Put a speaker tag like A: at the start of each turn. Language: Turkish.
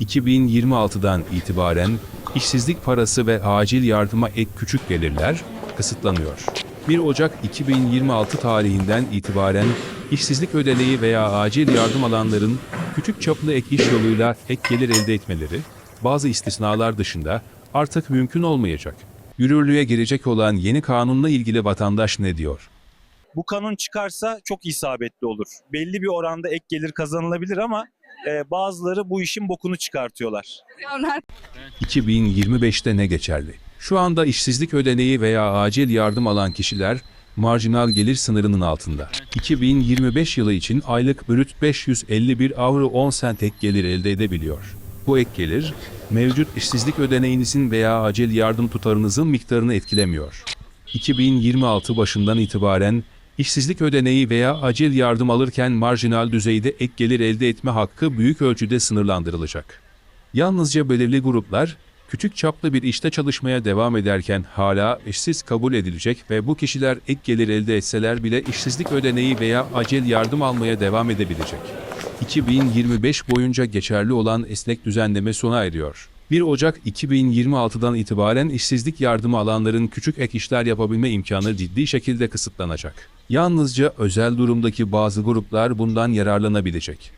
A: 2026'dan itibaren işsizlik parası ve acil yardıma ek küçük gelirler kısıtlanıyor. 1 Ocak 2026 tarihinden itibaren işsizlik ödeneği veya acil yardım alanların küçük çaplı ek iş yoluyla ek gelir elde etmeleri, bazı istisnalar dışında artık mümkün olmayacak. Yürürlüğe girecek olan yeni kanunla ilgili vatandaş ne diyor?
B: bu kanun çıkarsa çok isabetli olur. Belli bir oranda ek gelir kazanılabilir ama e, bazıları bu işin bokunu çıkartıyorlar.
C: Onlar
A: 2025'te ne geçerli? Şu anda işsizlik ödeneği veya acil yardım alan kişiler marjinal gelir sınırının altında. 2025 yılı için aylık brüt 551 avro 10 sent ek gelir elde edebiliyor. Bu ek gelir, mevcut işsizlik ödeneğinizin veya acil yardım tutarınızın miktarını etkilemiyor. 2026 başından itibaren işsizlik ödeneği veya acil yardım alırken marjinal düzeyde ek gelir elde etme hakkı büyük ölçüde sınırlandırılacak. Yalnızca belirli gruplar küçük çaplı bir işte çalışmaya devam ederken hala işsiz kabul edilecek ve bu kişiler ek gelir elde etseler bile işsizlik ödeneği veya acil yardım almaya devam edebilecek. 2025 boyunca geçerli olan esnek düzenleme sona eriyor. 1 Ocak 2026'dan itibaren işsizlik yardımı alanların küçük ek işler yapabilme imkanı ciddi şekilde kısıtlanacak. Yalnızca özel durumdaki bazı gruplar bundan yararlanabilecek.